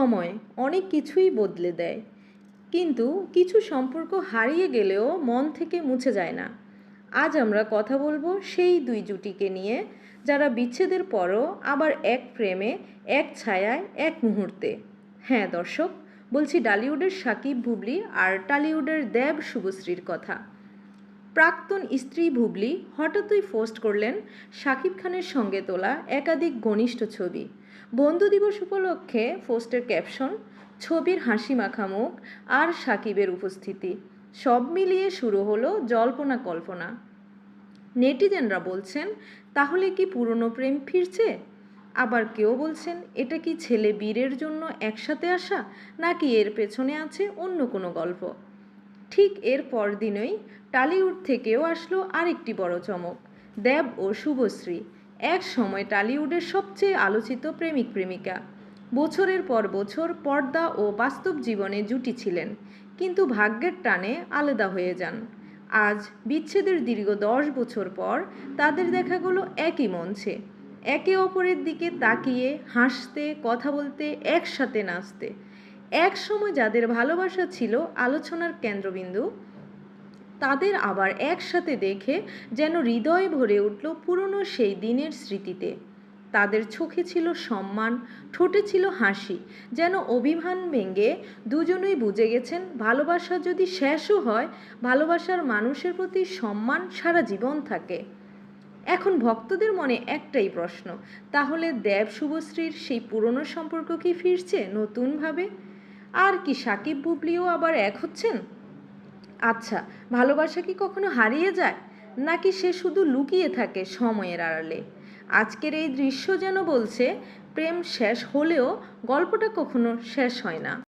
সময় অনেক কিছুই বদলে দেয়। কিন্তু কিছু সম্পর্ক হারিয়ে গেলেও মন থেকে মুছে যায় না। আজ আমরা কথা বলব সেই দুই জুটিকে নিয়ে, যারা বিচ্ছেদের পরও আবার এক প্রেমে, এক ছায়ায়, এক মুহূর্তে। হ্যাঁ দর্শক, বলছি ডালিউডের সাকিব বুবলি আর টালিউডের দেব শুভশ্রীর কথা। প্রাক্তন স্ত্রী ভুবলি হঠাৎই পোস্ট করলেন শাকিব খানের সঙ্গে তোলা একাধিক ঘনিষ্ঠ ছবি। বন্ধু দিবস উপলক্ষে পোস্টের ক্যাপশন, ছবির হাসি মাখামুখ আর সাকিবের উপস্থিতি, সব মিলিয়ে শুরু হলো জল্পনা কল্পনা। নেটিজেনরা বলছেন, তাহলে কি পুরনো প্রেম ফিরছে? আবার কেউ বলছেন, এটা কি ছেলে বীরের জন্য একসাথে আসা নাকি এর পেছনে আছে অন্য কোনো গল্প? ঠিক এর পরদিনই টালিউড থেকেও আসলো আরেকটি বড় চমক, দেব ও শুভশ্রী। এক সময় টালিউডের সবচেয়ে আলোচিত প্রেমিক প্রেমিকা। বছরের পর বছর পর্দা ও বাস্তব জীবনে জুটি ছিলেন, কিন্তু ভাগ্যের টানে আলাদা হয়ে যান। আজ বিচ্ছেদের দীর্ঘ দশ বছর পর তাদের দেখা গেলো একই মঞ্চে। একে অপরের দিকে তাকিয়ে হাসতে, কথা বলতে, একসাথে নাচতে। এক সময় যাদের ভালোবাসা ছিল আলোচনার কেন্দ্রবিন্দু, তাদের আবার একসাথে দেখে যেন হৃদয় ভরে উঠল পুরনো সেই দিনের স্মৃতিতে। তাদের চোখে ছিল সম্মান, ঠোঁটে ছিল হাসি, যেন অভিমান ভেঙে দুজনেই বুঝে গেছেন ভালোবাসা যদি শেষও হয়, ভালোবাসার মানুষের প্রতি সম্মান সারা জীবন থাকে। এখন ভক্তদের মনে একটাই প্রশ্ন, তাহলে দেব শুভশ্রীর সেই পুরনো সম্পর্ক কি ফিরছে নতুনভাবে? আর কি সাকিব বুবলিও আবার এক হচ্ছেন? আচ্ছা ভালোবাসা কি কখনো হারিয়ে যায়? নাকি সে শুধু লুকিয়ে থাকে সময়ের আড়ালে? আজকের এই দৃশ্য যেন বলছে, প্রেম শেষ হলেও গল্পটা কখনো শেষ হয় না।